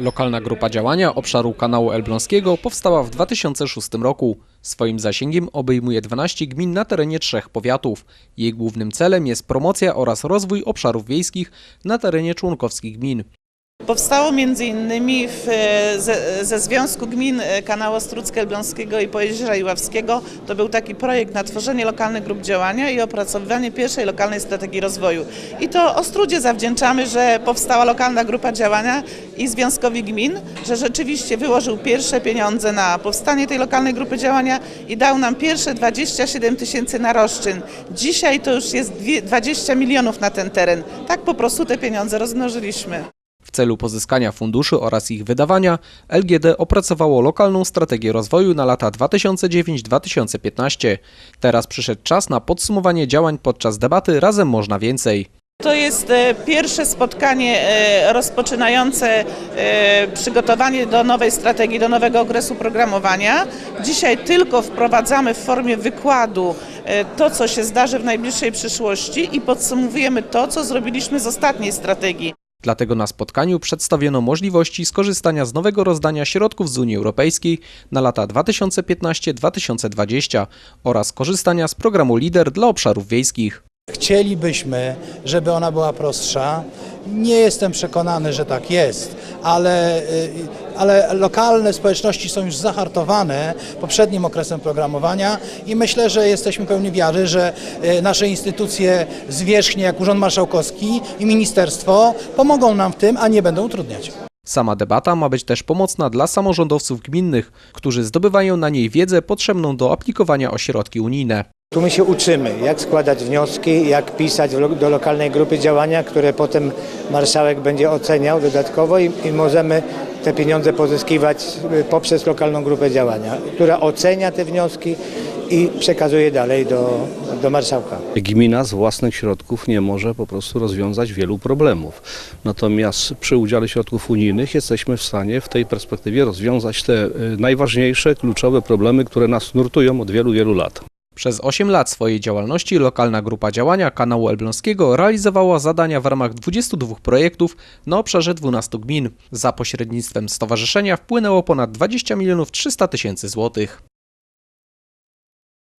Lokalna grupa działania obszaru kanału Elbląskiego powstała w 2006 roku. Swoim zasięgiem obejmuje 12 gmin na terenie trzech powiatów. Jej głównym celem jest promocja oraz rozwój obszarów wiejskich na terenie członkowskich gmin. Powstało m.in. E, ze, ze Związku Gmin e, Kanału Ostrucko-Elbląskiego i Pojezierza Iławskiego. To był taki projekt na tworzenie lokalnych grup działania i opracowywanie pierwszej lokalnej strategii rozwoju. I to Ostrudzie zawdzięczamy, że powstała lokalna grupa działania i Związkowi Gmin, że rzeczywiście wyłożył pierwsze pieniądze na powstanie tej lokalnej grupy działania i dał nam pierwsze 27 tysięcy naroszczyn. Dzisiaj to już jest dwie- 20 milionów na ten teren. Tak po prostu te pieniądze rozmnożyliśmy. W celu pozyskania funduszy oraz ich wydawania LGD opracowało lokalną strategię rozwoju na lata 2009-2015. Teraz przyszedł czas na podsumowanie działań podczas debaty Razem Można Więcej. To jest e, pierwsze spotkanie e, rozpoczynające e, przygotowanie do nowej strategii, do nowego okresu programowania. Dzisiaj tylko wprowadzamy w formie wykładu to, co się zdarzy w najbliższej przyszłości i podsumowujemy to, co zrobiliśmy z ostatniej strategii. Dlatego na spotkaniu przedstawiono możliwości skorzystania z nowego rozdania środków z Unii Europejskiej na lata 2015-2020 oraz korzystania z programu LIDER dla obszarów wiejskich. Chcielibyśmy, żeby ona była prostsza. Nie jestem przekonany, że tak jest, ale, y, ale lokalne społeczności są już zahartowane poprzednim okresem programowania i myślę, że jesteśmy pełni wiary, że y, nasze instytucje zwierzchnie, jak Urząd Marszałkowski i Ministerstwo, pomogą nam w tym, a nie będą utrudniać. Sama debata ma być też pomocna dla samorządowców gminnych, którzy zdobywają na niej wiedzę potrzebną do aplikowania o środki unijne. Tu my się uczymy, jak składać wnioski, jak pisać do lokalnej grupy działania, które potem marszałek będzie oceniał dodatkowo i, i możemy te pieniądze pozyskiwać y, poprzez lokalną grupę działania, która ocenia te wnioski i przekazuje dalej do, do marszałka. Gmina z własnych środków nie może po prostu rozwiązać wielu problemów. Natomiast przy udziale środków unijnych jesteśmy w stanie w tej perspektywie rozwiązać te y, najważniejsze, kluczowe problemy, które nas nurtują od wielu, wielu lat. Przez 8 lat swojej działalności lokalna grupa działania kanału Elbląskiego realizowała zadania w ramach 22 projektów na obszarze 12 gmin. Za pośrednictwem stowarzyszenia wpłynęło ponad 20 milionów 300 tysięcy złotych.